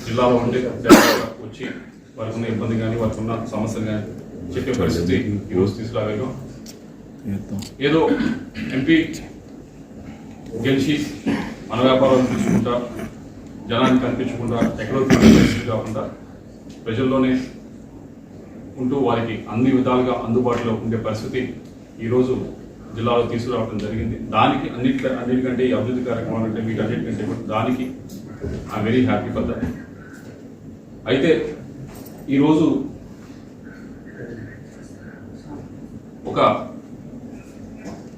జిల్లాలో ఉండే డైరెక్ట్గా వచ్చి వారికి ఉన్న ఇబ్బంది కానీ వారికి ఉన్న సమస్యలు కానీ చెప్పే పరిస్థితి ఈరోజు తీసుకురాగలిగాం. ఏదో ఎంపీ గెలిచి మన వ్యాపారాలు తీసుకుంటా జనానికి కనిపించకుండా ఎక్కడో కాకుండా ప్రజల్లోనే ఉంటూ వారికి అన్ని విధాలుగా అందుబాటులో ఉండే పరిస్థితి ఈరోజు జిల్లాలో తీసుకురావడం జరిగింది. దానికి అన్నిటి అన్నిటికంటే ఈ అభివృద్ధి కార్యక్రమాలు అంటే మీకు అన్నిటికంటే దానికి I very happy for that అయితే ఈరోజు ఒక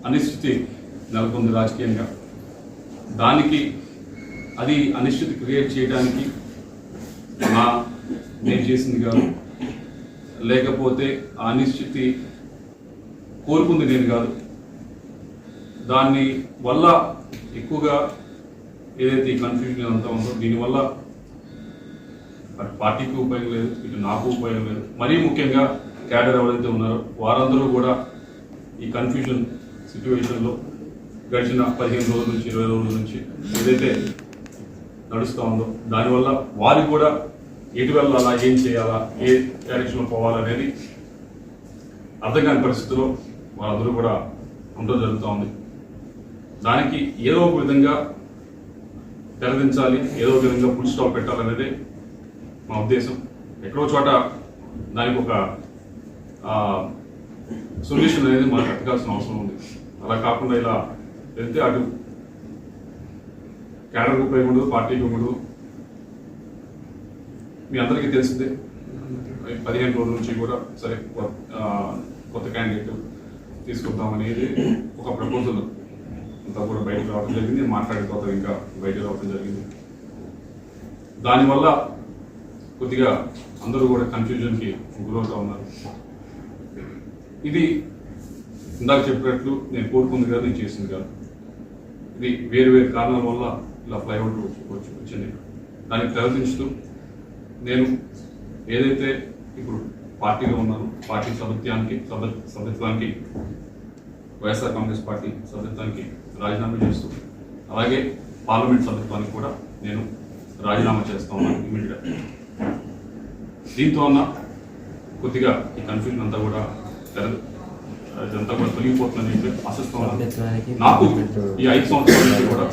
అనిశ్చితి నెలకొంది రాజకీయంగా. దానికి అది అనిశ్చితి క్రియేట్ చేయడానికి నా నేను చేసింది కాదు. లేకపోతే ఆ అనిశ్చితి కోరుకుంది నేను కాదు. దాన్ని వల్ల ఎక్కువగా ఏదైతే ఈ కన్ఫ్యూజన్ అంతా ఉందో దీనివల్ల అటు పార్టీకి ఉపయోగం లేదు ఇటు నాకు ఉపయోగం లేదు. మరీ ముఖ్యంగా క్యాడర్ ఎవరైతే ఉన్నారో వారందరూ కూడా ఈ కన్ఫ్యూజన్ సిచ్యువేషన్లో గడిచిన పదిహేను రోజుల నుంచి ఇరవై రోజుల నుంచి ఏదైతే నడుస్తూ ఉందో దానివల్ల వారికి కూడా ఎటు వెళ్ళాలా ఏం చేయాలా ఏ డైరెక్షన్లో పోవాలనేది అర్థం కాని పరిస్థితిలో వాళ్ళందరూ కూడా ఉండడం జరుగుతూ ఉంది. దానికి ఏదో ఒక విధంగా తెరదించాలి ఏదో ఒక విధంగా ఫుల్ స్టాప్ పెట్టాలనేది మా ఉద్దేశం. ఎక్కడో చోట దానికి ఒక సొల్యూషన్ అనేది మనకు ఎత్తకాల్సిన అవసరం ఉంది. అలా కాకుండా ఇలా వెళ్తే అటు క్యాడర్కి ఉపయోగపడదు పార్టీకి ఉపయోగపడదు మీ అందరికీ తెలిసిందే. పదిహేను రోజుల నుంచి కూడా సరే కొత్త క్యాండిడేట్ తీసుకుందాం అనేది ఒక ప్రపోజల్ అంతా కూడా బయటకు రావడం జరిగింది మాట్లాడిన తర్వాత ఇంకా బయటకు రావడం జరిగింది. దానివల్ల కొద్దిగా అందరూ కూడా కన్ఫ్యూజన్కి గురవుతా ఉన్నారు. ఇది ఇందాక చెప్పినట్లు నేను కోరుకుంది కాదు నేను చేసింది కాదు. ఇది వేరు వేరు కారణాల వల్ల ఇలా ఫ్లైఓవర్ వచ్చి వచ్చింది. దానికి తెరదించుతూ నేను ఏదైతే ఇప్పుడు పార్టీలో ఉన్నాను పార్టీ సభ్యత్వానికి సభ సభ్యత్వానికి వైఎస్ఆర్ కాంగ్రెస్ పార్టీ సభ్యత్వానికి రాజీనామా చేస్తూ అలాగే పార్లమెంట్ సభ్యత్వానికి కూడా నేను రాజీనామా చేస్తా ఉన్నాను ఇమీడియట్గా. దీంతో అన్న కొద్దిగా ఈ కన్ఫ్యూజన్ అంతా కూడా తెర ఇదంతా కూడా తొలగిపోతుందని చెప్పి ఆశిస్తా ఉన్నాను నాకు ఈ ఐదు సంవత్సరాల నుంచి కూడా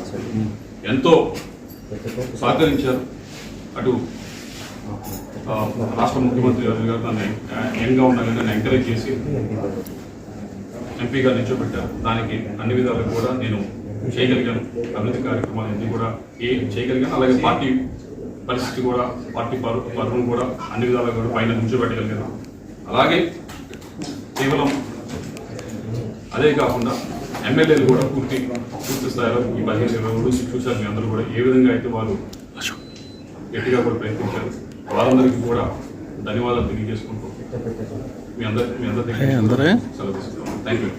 ఎంతో సహకరించారు. అటు రాష్ట్ర ముఖ్యమంత్రి గారు గారు నన్ను యంగ్గా ఉన్నా కానీ నన్ను ఎంకరేజ్ చేసి ఎంపీగా నిల్చోబెట్టారు. దానికి అన్ని విధాలుగా కూడా నేను చేయగలిగాను. అభివృద్ధి కార్యక్రమాలు అన్ని కూడా ఏ చేయగలిగాను. అలాగే పార్టీ పరిస్థితి కూడా పార్టీ పరు పరువును కూడా అన్ని విధాలుగా కూడా పైన నిల్చోబెట్టగలిగాను. అలాగే కేవలం అదే కాకుండా ఎమ్మెల్యేలు కూడా పూర్తి పూర్తి స్థాయిలో ఈ పదిహేను ఇరవై రోజులు చూశారు మీ అందరూ కూడా ఏ విధంగా అయితే వాళ్ళు గట్టిగా కూడా ప్రయత్నించారు వారందరికీ కూడా ధన్యవాదాలు తెలియజేసుకుంటూ మీ అందరి మీ అందరి అందరే? సెలవు తీసుకుంటాం థ్యాంక్ యూ